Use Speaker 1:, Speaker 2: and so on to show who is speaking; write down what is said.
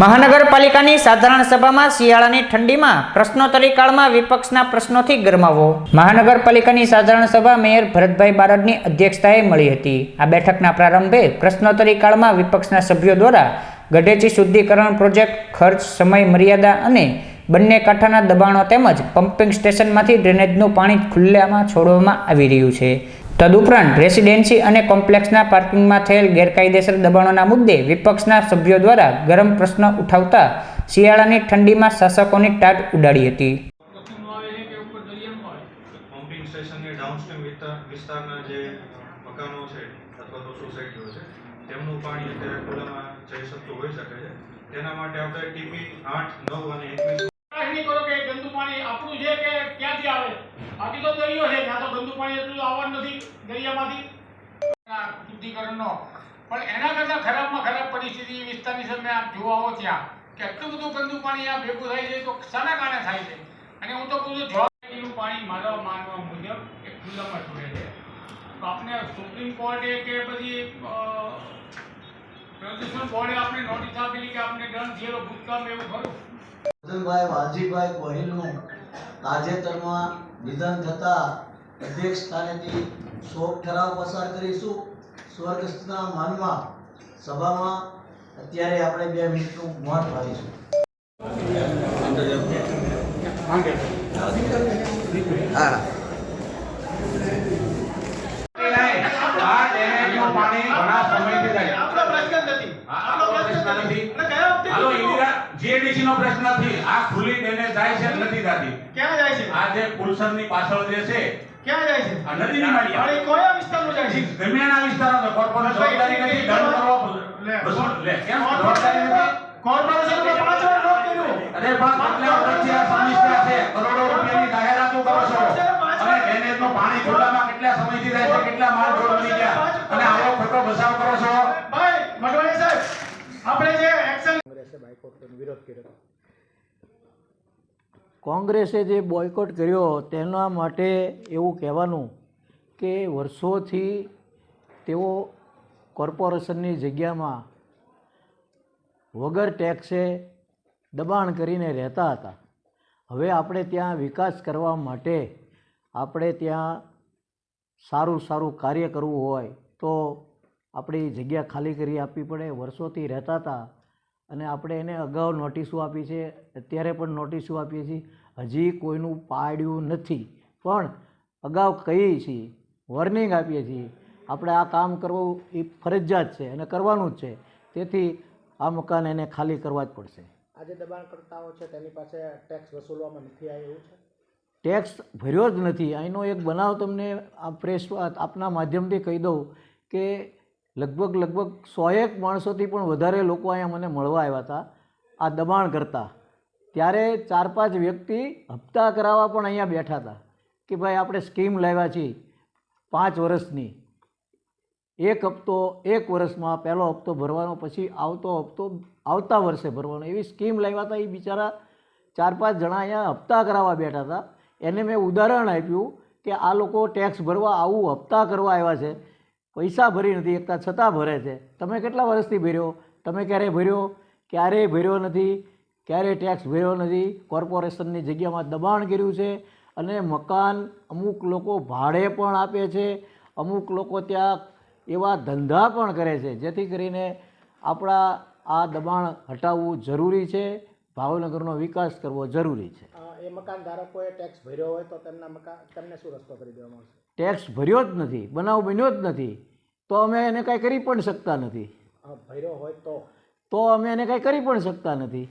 Speaker 1: મહાનગરપાલિકાની સાધારણ સભામાં શિયાળાની ઠંડીમાં પ્રશ્નોત્તરી કાળમાં વિપક્ષના પ્રશ્નોથી ગરમાવો. મહાનગરપાલિકાની સાધારણ સભા મેયર ભરતભાઈ બારડની અધ્યક્ષતાએ મળી હતી. આ બેઠકના પ્રારંભે પ્રશ્નોત્તરી કાળમાં વિપક્ષના સભ્યો દ્વારા ગઢેચી શુદ્ધિકરણ પ્રોજેક્ટ, ખર્ચ, સમય, મર્યાદા અને બંને કાંઠાના દબાણો તેમજ પમ્પિંગ સ્ટેશનમાંથી ડ્રેનેજનું પાણી ખુલ્લામાં છોડવામાં આવી રહ્યું છે. તદુપરાંત રેસિડેન્સી અને કોમ્પ્લેક્સના પાર્કિંગમાં થયેલ ગેરકાયદેસર દબાણોના મુદ્દે વિપક્ષના સભ્યો દ્વારા ગરમ પ્રશ્ન ઉઠાવતા શિયાળાની ઠંડીમાં શાસકોની ટાટ ઉડાડી હતી.
Speaker 2: દક્ષિણનું આવે છે કે ઉપર દરિયાનું આવે
Speaker 3: પમ્પિંગ સ્ટેશનની ડાઉનસ્ટ્રીમ વિસ્તાર વિસ્તારના જે મકાનો છે અથવા તો સોસાયટીઓ છે તેમનું પાણી અત્યારે ખુલ્લામાં જઈ શકતું હોઈ શકે છે. તેના માટે આપણે ટીપી આઠ નવ અને એકવીસ
Speaker 2: કરો કે ગંદુ પાણી આપણું છે કે ક્યાંથી આવે? બાકી તો દરિયો છે, ત્યાં તો ગંદુ પાણી એટલું આવવાનું નથી દરિયામાંથી. શુદ્ધિકરણનો. પણ એના કરતાં ખરાબમાં ખરાબ પરિસ્થિતિ વિસ્તારની સામે આપ જોવા આવો ત્યાં, કે આટલું બધું ગંદુ પાણી આ ભેગું થાય છે, તો શાના કારણે થાય છે? અને હું તો કહું છું પાણી મારા માનવા મુજબ એ ખુલ્લામાં છોડે છે. તો આપણે સુપ્રીમ કોર્ટે કે પછી પ્રદૂષણ બોર્ડે આપણે નોટિસ આપેલી કે આપણે દંડ ઝીરો ભૂતકાળ એવું ખરું?
Speaker 4: વાલજીભાઈ ગોહિલનું તાજેતરમાં નિધન થતાં અધ્યક્ષ સ્થાનેથી શોક ઠરાવ પસાર કરીશું. સ્વર્ગસ્થના માનમાં, સભામાં અત્યારે આપણે બે મિનિટનું મૌન પાડીશું.
Speaker 5: આ ડેમેજનું પાણી ઘણા સમયથી થાય.
Speaker 2: આપણો પ્રશ્ન જ નથી
Speaker 5: આ આપણો પ્રશ્ન નથી.
Speaker 2: અને કયા વખતે
Speaker 5: હાલો, ઇન્દિરા, નો પ્રશ્ન નથી. આ ખુલ્લી બેને જાય છે નથી જાતી?
Speaker 2: ક્યાં જાય છે?
Speaker 5: આ જે પુલસરની પાછળ જે છે,
Speaker 2: ક્યાં જાય છે?
Speaker 5: આ નદીની માળી.
Speaker 2: અને કયા વિસ્તારનું જાય છે?
Speaker 5: ગમ્યાના વિસ્તારોમાં કોર્પોરેશન જવાબદારી નથી, દંડ કરવો
Speaker 2: લે.
Speaker 5: લે, કેમ? જવાબદારી નથી?
Speaker 2: કોર્પોરેશનમાં પાંચ વાર નોટ કર્યું.
Speaker 5: અરે પણ કેટલા વર્ષથી આ સમસ્યા છે. કરોડો રૂપિયાની જાહેરાતો કરો છો. અને ડેમેજનું પાણી ખુલ્લામાં કેટલા સમયથી છે કેટલા માલ ઢોર બની ગયા અને આવો ખોટો બચાવ કરો છો
Speaker 2: ભાઈ મટવાણી સાહેબ આપણે જે એક્શન
Speaker 4: કોંગ્રેસે જે બોયકોટ કર્યો તેના માટે એવું કહેવાનું કે વર્ષોથી તેઓ કોર્પોરેશનની જગ્યામાં વગર ટેક્સે દબાણ કરીને રહેતા હતા. હવે આપણે ત્યાં વિકાસ કરવા માટે આપણે ત્યાં સારું સારું કાર્ય કરવું હોય તો આપણી જગ્યા ખાલી કરી આપવી પડે. વર્ષોથી રહેતા હતા અને આપણે એને અગાઉ નોટિસો આપી છે અત્યારે પણ નોટિસો આપીએ છીએ. હજી કોઈનું પાડ્યું નથી. પણ અગાઉ કહીએ છીએ વોર્નિંગ આપીએ છીએ. આપણે આ કામ કરવું એ ફરજિયાત છે અને કરવાનું જ છે. તેથી આ મકાન એને ખાલી કરવા જ પડશે.
Speaker 6: આજે દબાણકર્તાઓ છે તેની પાસે ટેક્સ વસૂલવામાં નથી આવ્યો એવું છે?
Speaker 4: ટેક્સ ભર્યો જ નથી. અહીંનો એક બનાવ તમને આ પ્રેસ આપના માધ્યમથી કહી દઉં કે લગભગ લગભગ સોએક માણસોથી પણ વધારે લોકો અહીંયા મને મળવા આવ્યા હતા, આ દબાણ કરતા. ત્યારે ચાર પાંચ વ્યક્તિ હપ્તા કરાવવા પણ અહીંયા બેઠા હતા કે ભાઈ આપણે સ્કીમ લાવ્યા છીએ પાંચ વર્ષની. એક હપ્તો, એક વર્ષમાં પહેલો હપ્તો ભરવાનો, પછી આવતો હપ્તો આવતા વર્ષે ભરવાનો. એવી સ્કીમ લાવ્યા હતા, એ બિચારા ચાર પાંચ જણા અહીંયા હપ્તા કરાવવા બેઠા હતા. એને મેં ઉદાહરણ આપ્યું કે આ લોકો ટેક્સ ભરવા આવું હપ્તા કરવા આવ્યા છે. પૈસા ભરી નથી, એકતા છતાં ભરે છે. તમે કેટલા વર્ષથી ભર્યો? તમે ક્યારે ભર્યો? ક્યારેય ભર્યો નથી? ક્યારેય ટેક્સ ભર્યો નથી? કોર્પોરેશનની જગ્યામાં દબાણ કર્યું છે? અને મકાન અમુક લોકો ભાડે પણ આપે છે. અમુક લોકો ત્યાં એવા ધંધા પણ કરે છે, જેથી કરીને આપણા આ દબાણ હટાવવું જરૂરી છે. ભાવનગરનો વિકાસ કરવો જરૂરી છે.
Speaker 6: એ મકાન ધારકોએ ટેક્સ ભર્યો હોય તો તેમના મકાન તેમને શું રસ્તો કરી દેવામાં આવશે?
Speaker 4: ટેક્સ ભર્યો જ નથી બનાવ બન્યો જ નથી તો અમે એને કાંઈ કરી પણ શકતા નથી.
Speaker 6: ભર્યો હોય તો?
Speaker 4: તો અમે એને કાંઈ કરી પણ શકતા નથી.